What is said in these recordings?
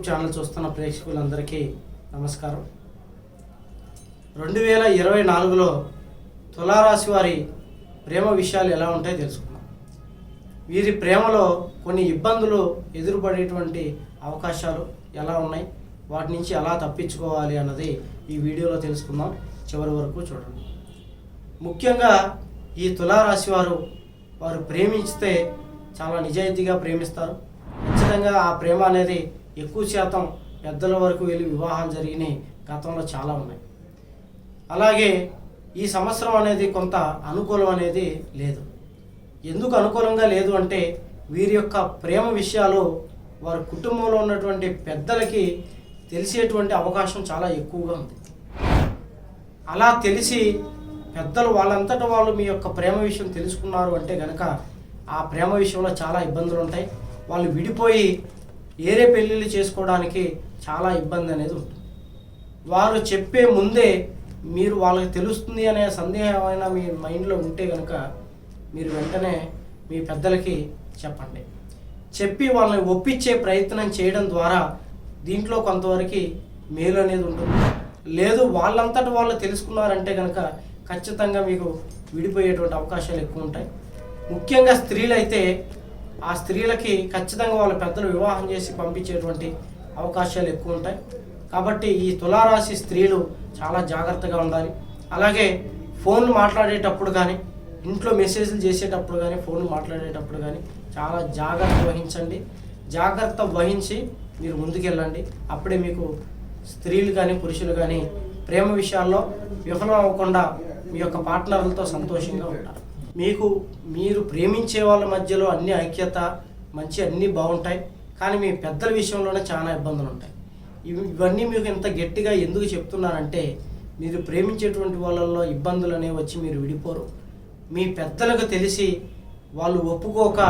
YouTube channel చూస్తున్న ప్రేక్షకులందరికీ నమస్కారం. రెండు వేల ఇరవై నాలుగులో తులారాశి వారి ప్రేమ విషయాలు ఎలా ఉంటాయో తెలుసుకున్నాం వీరి ప్రేమలో కొన్ని ఇబ్బందులు ఎదురుపడేటువంటి అవకాశాలు ఎలా ఉన్నాయి వాటి నుంచి ఎలా తప్పించుకోవాలి అన్నది ఈ వీడియోలో తెలుసుకుందాం. చివరి వరకు చూడండి. ముఖ్యంగా ఈ తులారాశి వారు వారు ప్రేమించితే చాలా నిజాయితీగా ప్రేమిస్తారు. ఖచ్చితంగా ఆ ప్రేమ అనేది ఎక్కువ శాతం పెద్దల వరకు వెళ్ళి వివాహాలు జరిగినాయి గతంలో చాలా ఉన్నాయి. అలాగే ఈ సంవత్సరం అనేది కొంత అనుకూలం అనేది లేదు. ఎందుకు అనుకూలంగా లేదు అంటే వీరి యొక్క ప్రేమ విషయాలు వారి కుటుంబంలో ఉన్నటువంటి పెద్దలకి తెలిసేటువంటి అవకాశం చాలా ఎక్కువగా ఉంది. అలా తెలిసి పెద్దలు వాళ్ళంతట వాళ్ళు మీ యొక్క ప్రేమ విషయం తెలుసుకున్నారు అంటే కనుక ఆ ప్రేమ విషయంలో చాలా ఇబ్బందులు ఉంటాయి. వాళ్ళు విడిపోయి వేరే పెళ్ళిళ్ళు చేసుకోవడానికి చాలా ఇబ్బంది అనేది ఉంటుంది. వారు చెప్పే ముందే మీరు వాళ్ళకి తెలుస్తుంది అనే సందేహమైన మీ మైండ్లో ఉంటే కనుక మీరు వెంటనే మీ పెద్దలకి చెప్పండి. చెప్పి వాళ్ళని ఒప్పించే ప్రయత్నం చేయడం ద్వారా దీంట్లో కొంతవరకు మేలు అనేది ఉంటుంది. లేదు వాళ్ళంతట వాళ్ళు తెలుసుకున్నారంటే కనుక ఖచ్చితంగా మీకు విడిపోయేటువంటి అవకాశాలు ఎక్కువ ఉంటాయి. ముఖ్యంగా స్త్రీలైతే ఆ స్త్రీలకి ఖచ్చితంగా వాళ్ళ పెద్దలు వివాహం చేసి పంపించేటువంటి అవకాశాలు ఎక్కువ ఉంటాయి. కాబట్టి ఈ తులారాశి స్త్రీలు చాలా జాగ్రత్తగా ఉండాలి. అలాగే ఫోన్లు మాట్లాడేటప్పుడు కానీ ఇంట్లో మెసేజ్లు చేసేటప్పుడు కానీ ఫోన్లు మాట్లాడేటప్పుడు కానీ చాలా జాగ్రత్త వహించండి. జాగ్రత్త వహించి మీరు ముందుకెళ్ళండి. అప్పుడే మీకు స్త్రీలు కానీ పురుషులు కానీ ప్రేమ విషయాల్లో విఫలం అవ్వకుండా మీ యొక్క పార్ట్నర్లతో సంతోషంగా ఉంటారు. మీకు మీరు ప్రేమించే వాళ్ళ మధ్యలో అన్ని ఐక్యత మంచి అన్నీ బాగుంటాయి. కానీ మీ పెద్దల విషయంలోనే చాలా ఇబ్బందులు ఉంటాయి ఇవన్నీ మీకు ఇంత గట్టిగా ఎందుకు చెప్తున్నానంటే మీరు ప్రేమించేటువంటి వాళ్ళల్లో ఇబ్బందులు అనేవి వచ్చి మీరు విడిపోరు. మీ పెద్దలకు తెలిసి వాళ్ళు ఒప్పుకోక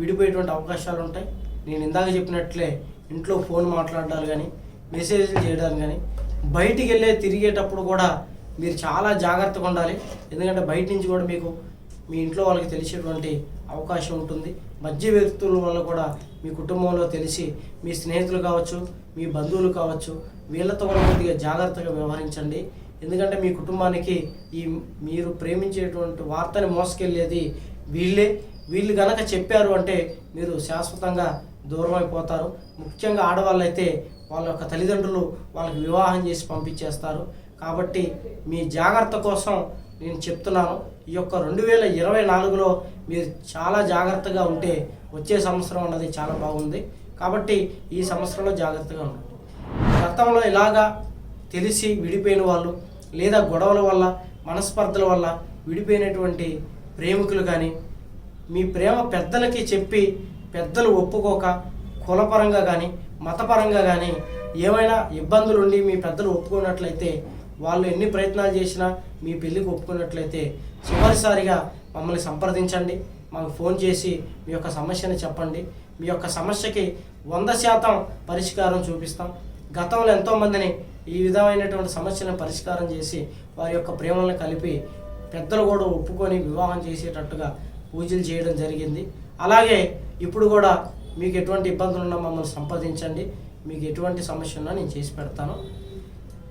విడిపోయేటువంటి అవకాశాలు ఉంటాయి నేను ఇందాక చెప్పినట్లే ఇంట్లో ఫోన్ మాట్లాడాలి కానీ మెసేజ్లు చేయడం కానీ బయటికి వెళ్ళే తిరిగేటప్పుడు కూడా మీరు చాలా జాగ్రత్తగా ఉండాలి. ఎందుకంటే బయట నుంచి కూడా మీకు మీ ఇంట్లో వాళ్ళకి తెలిసేటువంటి అవకాశం ఉంటుంది. మధ్య వ్యక్తుల వల్ల కూడా మీ కుటుంబంలో తెలిసి మీ స్నేహితులు కావచ్చు మీ బంధువులు కావచ్చు వీళ్ళతో కూడా కొద్దిగా జాగ్రత్తగా వ్యవహరించండి. ఎందుకంటే మీ కుటుంబానికి ఈ మీరు ప్రేమించేటువంటి వార్తని మోసుకెళ్ళేది వీళ్ళే. వీళ్ళు గనక చెప్పారు అంటే మీరు శాశ్వతంగా దూరం అయిపోతారు. ముఖ్యంగా ఆడవాళ్ళు అయితే వాళ్ళ యొక్క తల్లిదండ్రులు వాళ్ళకి వివాహం చేసి పంపించేస్తారు. కాబట్టి మీ జాగ్రత్త కోసం నేను చెప్తున్నాను ఈ యొక్క రెండు వేల ఇరవై నాలుగులో మీరు చాలా జాగ్రత్తగా ఉంటే వచ్చే సంవత్సరం అన్నది చాలా బాగుంది. కాబట్టి ఈ సంవత్సరంలో జాగ్రత్తగా ఉండండి. గతంలో ఇలాగా తెలిసి విడిపోయిన వాళ్ళు లేదా గొడవల వల్ల మనస్పర్ధల వల్ల విడిపోయినటువంటి ప్రేమికులు కానీ మీ ప్రేమ పెద్దలకి చెప్పి పెద్దలు ఒప్పుకోక కులపరంగా కానీ మతపరంగా కానీ ఏమైనా ఇబ్బందులు ఉండి మీ పెద్దలు ఒప్పుకున్నట్లయితే వాళ్ళు ఎన్ని ప్రయత్నాలు చేసినా మీ పెళ్ళికి ఒప్పుకున్నట్లయితే చివరిసారిగా మమ్మల్ని సంప్రదించండి. మాకు ఫోన్ చేసి మీ యొక్క సమస్యని చెప్పండి. మీ యొక్క సమస్యకి వంద శాతం పరిష్కారం చూపిస్తాం. గతంలో ఎంతోమందిని ఈ విధమైనటువంటి సమస్యలను పరిష్కారం చేసి వారి యొక్క ప్రేమలను కలిపి పెద్దలు కూడా ఒప్పుకొని వివాహం చేసేటట్టుగా పూజలు చేయడం జరిగింది. అలాగే ఇప్పుడు కూడా మీకు ఎటువంటి ఇబ్బందులు ఉన్నా మమ్మల్ని సంప్రదించండి. మీకు ఎటువంటి సమస్య ఉన్నా నేను చేసి పెడతాను.